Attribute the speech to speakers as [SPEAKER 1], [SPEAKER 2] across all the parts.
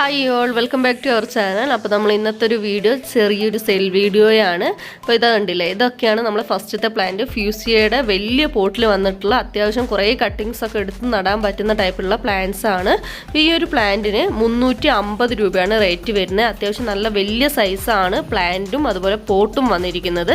[SPEAKER 1] Hi all welcome back to our channel അപ്പോൾ നമ്മൾ ഇന്നത്തെ ഒരു വീഡിയോ ചെറിയൊരു സെൽ വീഡിയോയാണ് അപ്പോൾ ഇതാ കണ്ടില്ലേ? ഇതൊക്കെയാണ് നമ്മൾ ഫസ്റ്റത്തെ പ്ലാന്റ് ഫ്യൂസിയയുടെ വലിയ പോട്ടിൽ വന്നിട്ടുള്ള അത്യാവശ്യം കുറേ കട്ടിങ്സ് ഒക്കെ എടുത്ത് നടാൻ പറ്റുന്ന ടൈപ്പിലുള്ള പ്ലാന്റ്സ് ആണ്. ഈ ഒരു പ്ലാന്റിന് മുന്നൂറ്റി അമ്പത് രൂപയാണ് റേറ്റ് വരുന്നത്. അത്യാവശ്യം നല്ല വലിയ സൈസാണ് പ്ലാന്റും അതുപോലെ പോട്ടും വന്നിരിക്കുന്നത്.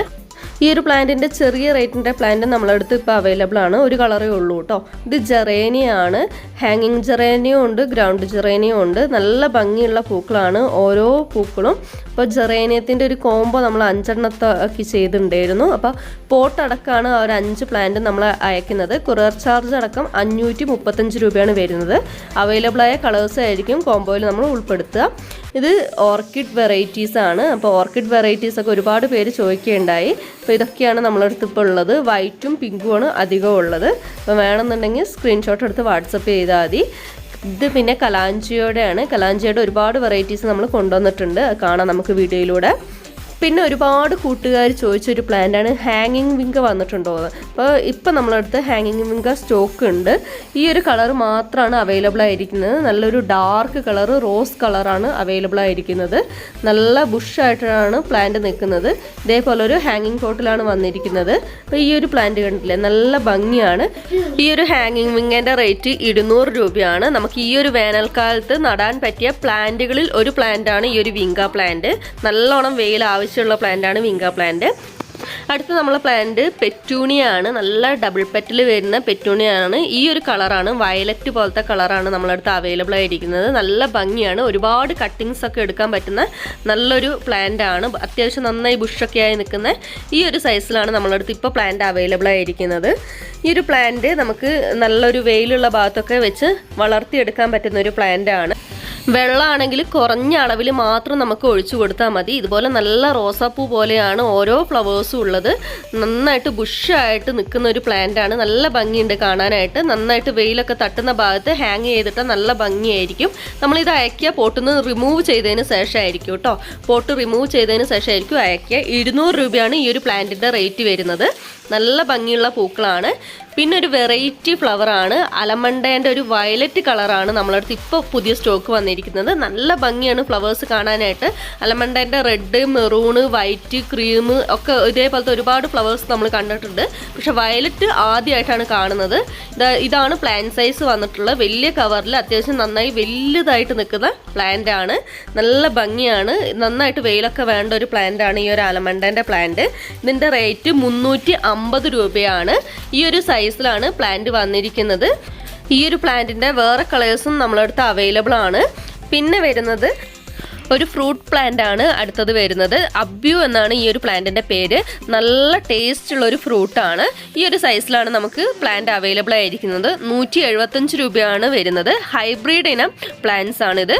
[SPEAKER 1] ഈ ഒരു പ്ലാന്റിന്റെ ചെറിയ റേറ്റിന്റെ പ്ലാന്റ് നമ്മളടുത്ത് ഇപ്പോൾ അവൈലബിൾ ആണ്. ഒരു കളറേ ഉള്ളൂ കേട്ടോ ഇത് ജെറേനിയാണ്. ഹാങ്ങിങ് ജെറേനിയും ഉണ്ട് ഗ്രൗണ്ട് ജെറേനിയും ഉണ്ട്. നല്ല ഭംഗിയുള്ള പൂക്കളാണ് ഓരോ പൂക്കളും. ഇപ്പൊ ജെറേനിയത്തിന്റെ ഒരു കോംബോ നമ്മൾ അഞ്ചെണ്ണത്തെ ഒക്കെ ചെയ്തിട്ടുണ്ടായിരുന്നു. അപ്പോൾ പോട്ട് അടക്കമാണ് ആ ഒരു അഞ്ച് പ്ലാന്റ് നമ്മൾ അയക്കുന്നത്. കൊറിയർ ചാർജ് അടക്കം അഞ്ഞൂറ്റി മുപ്പത്തഞ്ച് രൂപയാണ് വരുന്നത്. അവൈലബിൾ ആയ കളേഴ്സ് ആയിരിക്കും കോംബോയിൽ നമ്മൾ ഉൾപ്പെടുത്തുക. ഇത് ഓർക്കിഡ് വെറൈറ്റീസ് ആണ്. അപ്പോൾ ഓർക്കിഡ് വെറൈറ്റീസ് ഒക്കെ ഒരുപാട് പേര് ചോദിക്കുകയുണ്ടായി. അപ്പോൾ ഇതൊക്കെയാണ് നമ്മളടുത്ത് ഇപ്പോൾ ഉള്ളത്. വൈറ്റും പിങ്കും ആണ് അധികം ഉള്ളത്. അപ്പോൾ വേണമെന്നുണ്ടെങ്കിൽ സ്ക്രീൻഷോട്ട് എടുത്ത് വാട്സപ്പ് ചെയ്താൽ മതി. ഇത് പിന്നെ കലാഞ്ചിയോടെയാണ് കലാഞ്ചിയുടെ ഒരുപാട് വെറൈറ്റീസ് നമ്മൾ കൊണ്ടുവന്നിട്ടുണ്ട്. കാണാം നമുക്ക് വീഡിയോയിലൂടെ. പിന്നെ ഒരുപാട് കൂട്ടുകാർ ചോദിച്ചൊരു പ്ലാന്റാണ് ഹാങ്ങിങ് വിങ്ക വന്നിട്ടുണ്ടോ? അപ്പോൾ ഇപ്പം നമ്മളടുത്ത് ഹാങ്ങിങ് വിങ്ക സ്റ്റോക്ക് ഉണ്ട്. ഈ ഒരു കളർ മാത്രമാണ് അവൈലബിൾ ആയിരിക്കുന്നത്. നല്ലൊരു ഡാർക്ക് കളർ റോസ് കളറാണ് അവൈലബിൾ ആയിരിക്കുന്നത്. നല്ല ബുഷായിട്ടാണ് പ്ലാന്റ് നിൽക്കുന്നത്. ഇതേപോലെ ഒരു ഹാങ്ങിങ് പോട്ടിലാണ് വന്നിരിക്കുന്നത്. അപ്പോൾ ഈ ഒരു പ്ലാന്റ് കണ്ടില്ലേ? നല്ല ഭംഗിയാണ്. ഈ ഒരു ഹാങ്ങിങ് വിങ്ങിന്റെ റേറ്റ് ഇരുന്നൂറ് രൂപയാണ്. നമുക്ക് ഈ ഒരു വേനൽക്കാലത്ത് നടാൻ പറ്റിയ പ്ലാന്റുകളിൽ ഒരു പ്ലാന്റാണ് ഈ ഒരു വിങ്ക പ്ലാന്റ് നല്ലോണം വെയിൽ ആവശ്യമുള്ള പ്ലാന്റാണ് വിങ്ക പ്ലാന്റ് അടുത്ത നമ്മളെ പ്ലാന്റ് പെറ്റൂണിയാണ് നല്ല ഡബിൾ പെറ്റിൽ വരുന്ന പെറ്റൂണിയാണ് ഈ ഒരു കളറാണ് വയലറ്റ് പോലത്തെ കളറാണ് നമ്മളടുത്ത് അവൈലബിൾ ആയിരിക്കുന്നത്. നല്ല ഭംഗിയാണ്. ഒരുപാട് കട്ടിങ്സ് ഒക്കെ എടുക്കാൻ പറ്റുന്ന നല്ലൊരു പ്ലാന്റ് ആണ്. അത്യാവശ്യം നന്നായി ബുഷൊക്കെ ആയി നിൽക്കുന്ന ഈ ഒരു സൈസിലാണ് നമ്മളടുത്ത് ഇപ്പോൾ പ്ലാന്റ് അവൈലബിൾ ആയിരിക്കുന്നത്. ഈ ഒരു പ്ലാന്റ് നമുക്ക് നല്ലൊരു വെയിലുള്ള ഭാഗത്തൊക്കെ വെച്ച് വളർത്തിയെടുക്കാൻ പറ്റുന്ന ഒരു പ്ലാന്റ് ആണ്. വെള്ളമാണെങ്കിൽ കുറഞ്ഞ അളവിൽ മാത്രം നമുക്ക് ഒഴിച്ചു കൊടുത്താൽ മതി. ഇതുപോലെ നല്ല റോസാപ്പൂ പോലെയാണ് ഓരോ ഫ്ലവേഴ്സും ഉള്ളത്. നന്നായിട്ട് ബുഷായിട്ട് നിൽക്കുന്ന ഒരു പ്ലാന്റ് ആണ്. നല്ല ഭംഗിയുണ്ട് കാണാനായിട്ട്. നന്നായിട്ട് വെയിലൊക്കെ തട്ടുന്ന ഭാഗത്ത് ഹാങ് ചെയ്തിട്ട് നല്ല ഭംഗിയായിരിക്കും. നമ്മളിത് അയക്കുക പോട്ടിൽ റിമൂവ് ചെയ്തതിന് ശേഷമായിരിക്കും കേട്ടോ. പോട്ട് റിമൂവ് ചെയ്തതിന് ശേഷമായിരിക്കും അയക്കുക ഇരുന്നൂറ് രൂപയാണ് ഈ ഒരു പ്ലാന്റിന്റെ റേറ്റ് വരുന്നത്. നല്ല ഭംഗിയുള്ള പൂക്കളാണ്. പിന്നെ ഒരു വെറൈറ്റി ആണ്. അലമണ്ടേന്റെ ഒരു വയലറ്റ് കളറാണ് നമ്മളടുത്ത് ഇപ്പോൾ പുതിയ സ്റ്റോക്ക് വന്നിരിക്കുന്നത്. നല്ല ഭംഗിയാണ് ഫ്ലവേഴ്സ് കാണാനായിട്ട്. അലമണ്ടേന്റെ റെഡ് മെറൂണ് വൈറ്റ് ക്രീം ഒക്കെ ഇതേപോലത്തെ ഒരുപാട് ഫ്ലവേഴ്സ് നമ്മൾ കണ്ടിട്ടുണ്ട്. പക്ഷെ വയലറ്റ് ആദ്യമായിട്ടാണ് കാണുന്നത്. ഇതാണ് പ്ലാൻ സൈസ് വന്നിട്ടുള്ള വലിയ കവറിൽ അത്യാവശ്യം നന്നായി വലുതായിട്ട് നിൽക്കുന്ന പ്ലാന്റ് ആണ്. നല്ല ഭംഗിയാണ്. നന്നായിട്ട് വെയിലൊക്കെ വേണ്ട ഒരു പ്ലാന്റ് ആണ് ഈ ഒരു അലമണ്ടേന്റെ പ്ലാന്റ് ഇതിന്റെ റേറ്റ് മുന്നൂറ്റി രൂപയാണ്. ഈ ഒരു സൈസിലാണ് പ്ലാന്റ് വന്നിരിക്കുന്നത്. ഈ ഒരു പ്ലാന്റിന്റെ വേറെ കളേഴ്സും നമ്മളടുത്ത് അവൈലബിൾ ആണ്. പിന്നെ വരുന്നത് ഒരു ഫ്രൂട്ട് പ്ലാന്റ് ആണ് അടുത്തത് വരുന്നത്. അബ്യു എന്നാണ് ഈ ഒരു പ്ലാന്റിന്റെ പേര്. നല്ല ടേസ്റ്റ് ഉള്ള ഒരു ഫ്രൂട്ടാണ് ഈ ഒരു സൈസിലാണ് നമുക്ക് പ്ലാന്റ് അവൈലബിൾ ആയിരിക്കുന്നത്. നൂറ്റി രൂപയാണ് വരുന്നത്. ഹൈബ്രിഡ് ഇനം പ്ലാന്റ്സ് ആണിത്.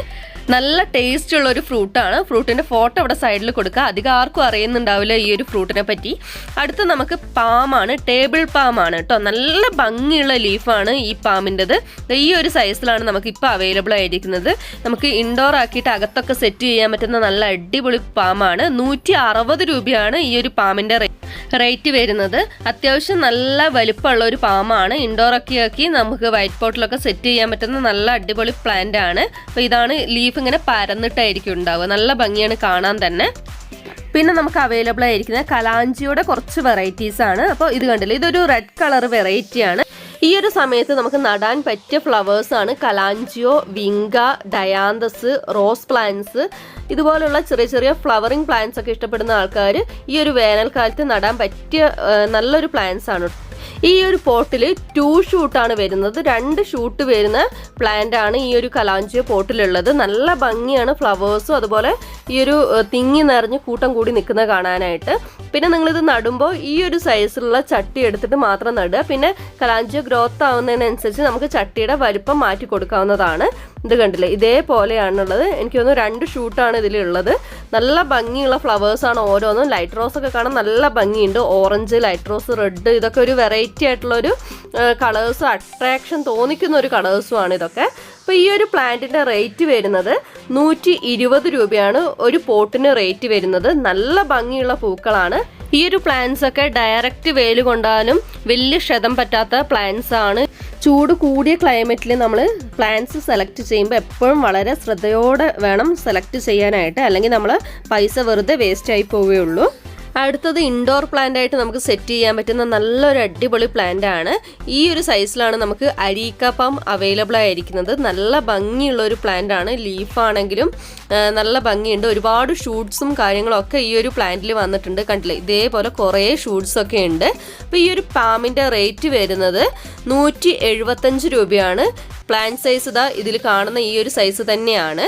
[SPEAKER 1] നല്ല ടേസ്റ്റ് ഉള്ള ഒരു ഫ്രൂട്ടാണ്. ഫ്രൂട്ടിന്റെ ഫോട്ടോ അവിടെ സൈഡിൽ കൊടുക്കുക. അധികം ആർക്കും അറിയുന്നുണ്ടാവില്ല ഈ ഒരു ഫ്രൂട്ടിനെ പറ്റി. അടുത്ത് നമുക്ക് പാമാണ് ടേബിൾ പാമാണ് കേട്ടോ നല്ല ഭംഗിയുള്ള ലീഫാണ് ഈ പാമിന്റെത് ഈ ഒരു സൈസിലാണ് നമുക്ക് ഇപ്പോൾ അവൈലബിൾ ആയിരിക്കുന്നത്. നമുക്ക് ഇൻഡോർ ആക്കിയിട്ട് അകത്തൊക്കെ സെറ്റ് ചെയ്യാൻ പറ്റുന്ന നല്ല അടിപൊളി പാമാണ് നൂറ്റി അറുപത് രൂപയാണ് ഈ ഒരു പാമിന്റെ റേറ്റ് വരുന്നത് അത്യാവശ്യം നല്ല വലിപ്പമുള്ള ഒരു പാമാണ്. ഇൻഡോറൊക്കെ ആക്കി നമുക്ക് വൈറ്റ് പോട്ടിലൊക്കെ സെറ്റ് ചെയ്യാൻ പറ്റുന്ന നല്ല അടിപൊളി പ്ലാന്റ് ആണ്. അപ്പോൾ ഇതാണ് ലീഫ് ഇങ്ങനെ പരന്നിട്ടായിരിക്കും ഉണ്ടാവുക. നല്ല ഭംഗിയാണ് കാണാൻ തന്നെ. പിന്നെ നമുക്ക് അവൈലബിൾ ആയിരിക്കുന്നത് കലാഞ്ചിയുടെ കുറച്ച് വെറൈറ്റീസ് ആണ്. അപ്പോൾ ഇത് കണ്ടില്ല? ഇതൊരു റെഡ് കളർ വെറൈറ്റി ആണ്. ഈ ഒരു സമയത്ത് നമുക്ക് നടാൻ പറ്റിയ ഫ്ലവേഴ്സ് ആണ് kalanchoe vinca dianthus rose plants ഇതുപോലുള്ള ചെറിയ ചെറിയ ഫ്ലവറിങ് പ്ലാന്റ്സ് ഒക്കെ ഇഷ്ടപ്പെടുന്ന ആൾക്കാർ ഈ ഒരു വേനൽക്കാലത്ത് നടാൻ പറ്റിയ നല്ലൊരു പ്ലാന്റ്സ് ആണ്. ഈ ഒരു പോട്ടിൽ ടു ഷൂട്ടാണ് വരുന്നത്. രണ്ട് ഷൂട്ട് വരുന്ന പ്ലാന്റ് ആണ് ഈ ഒരു കലാഞ്ചിയോ പോട്ടിലുള്ളത്. നല്ല ഭംഗിയാണ് ഫ്ലവേഴ്സും അതുപോലെ ഈ ഒരു തിങ്ങി നിറഞ്ഞ് കൂട്ടം കൂടി നിൽക്കുന്ന കാണാനായിട്ട്. പിന്നെ നിങ്ങളിത് നടുമ്പോൾ ഈ ഒരു സൈസിലുള്ള ചട്ടി എടുത്തിട്ട് മാത്രം നടുക. പിന്നെ കലാഞ്ചിയ ഗ്രോത്ത് ആവുന്നതിനനുസരിച്ച് നമുക്ക് ചട്ടിയുടെ വലിപ്പം മാറ്റി കൊടുക്കാവുന്നതാണ്. ഇത് കണ്ടില്ലേ? ഇതേപോലെയാണുള്ളത്. എനിക്ക് തോന്നുന്നു രണ്ട് ഷൂട്ടാണ് ഇതിലുള്ളത്. നല്ല ഭംഗിയുള്ള ഫ്ലവേഴ്സാണ് ഓരോന്നും. ലൈറ്റ് റോസ് ഒക്കെ കാണാൻ നല്ല ഭംഗിയുണ്ട്. ഓറഞ്ച് ലൈറ്റ് റോസ് റെഡ് ഇതൊക്കെ ഒരു വെറൈറ്റി ആയിട്ടുള്ളൊരു കളേഴ്സ് അട്രാക്ഷൻ തോന്നിക്കുന്ന ഒരു കളേഴ്സും ആണ് ഇതൊക്കെ. അപ്പോൾ ഈ ഒരു പ്ലാന്റിന്റെ റേറ്റ് വരുന്നത് നൂറ്റി ഇരുപത് രൂപയാണ്. ഒരു പോട്ടിന് റേറ്റ് വരുന്നത് നല്ല ഭംഗിയുള്ള പൂക്കളാണ്. ഈ ഒരു പ്ലാന്റ്സ് ഒക്കെ ഡയറക്റ്റ് വെയിൽ കൊണ്ടാലും വലിയ ക്ഷതം പറ്റാത്ത പ്ലാന്റ്സ് ആണ്. ചൂട് കൂടിയ ക്ലൈമറ്റിൽ നമ്മൾ പ്ലാന്റ്സ് സെലക്ട് ചെയ്യുമ്പോൾ എപ്പോഴും വളരെ ശ്രദ്ധയോടെ വേണം സെലക്ട് ചെയ്യാനായിട്ട്. അല്ലെങ്കിൽ നമ്മൾ പൈസ വെറുതെ വേസ്റ്റ് ആയി പോവുകയുള്ളൂ. അടുത്തത് ഇൻഡോർ പ്ലാന്റ് ആയിട്ട് നമുക്ക് സെറ്റ് ചെയ്യാൻ പറ്റുന്ന നല്ലൊരു അടിപൊളി പ്ലാന്റ് ആണ്. ഈ ഒരു സൈസിലാണ് നമുക്ക് അരീക്ക പാം അവൈലബിൾ ആയിരിക്കുന്നത്. നല്ല ഭംഗിയുള്ള ഒരു പ്ലാന്റ് ആണ്. ലീഫാണെങ്കിലും നല്ല ഭംഗിയുണ്ട്. ഒരുപാട് ഷൂട്ട്സും കാര്യങ്ങളൊക്കെ ഈ ഒരു പ്ലാന്റിൽ വന്നിട്ടുണ്ട്. കണ്ടില്ലേ? ഇതേപോലെ കുറേ ഷൂട്ട്സ് ഒക്കെ ഉണ്ട്. അപ്പോൾ ഈ ഒരു പാമിന്റെ റേറ്റ് വരുന്നത് നൂറ്റി രൂപയാണ്. പ്ലാന്റ് സൈസ് ഇതാ ഇതിൽ കാണുന്ന ഈ ഒരു സൈസ് തന്നെയാണ്.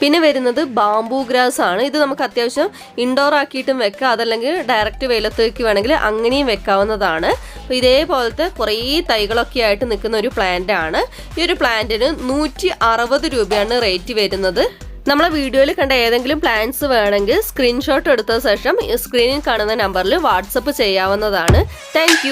[SPEAKER 1] പിന്നെ വരുന്നത് ബാംബൂ ഗ്രാസ് ആണ്. ഇത് നമുക്ക് അത്യാവശ്യം ഇൻഡോർ ആക്കിയിട്ടും വെക്കാം. അതല്ലെങ്കിൽ ഡയറക്റ്റ് വെയിലത്തേക്ക് വേണമെങ്കിൽ അങ്ങനെയും വെക്കാവുന്നതാണ്. അപ്പോൾ ഇതേപോലത്തെ കുറേ തൈകളൊക്കെ ആയിട്ട് നിൽക്കുന്ന ഒരു പ്ലാന്റ് ആണ്. ഈ ഒരു പ്ലാന്റിന് നൂറ്റി അറുപത് രൂപയാണ് റേറ്റ് വരുന്നത്. നമ്മളെ വീഡിയോയിൽ കണ്ട ഏതെങ്കിലും പ്ലാന്റ്സ് വേണമെങ്കിൽ സ്ക്രീൻഷോട്ട് എടുത്ത ശേഷം സ്ക്രീനിൽ കാണുന്ന നമ്പറിൽ വാട്സപ്പ് ചെയ്യാവുന്നതാണ്. താങ്ക്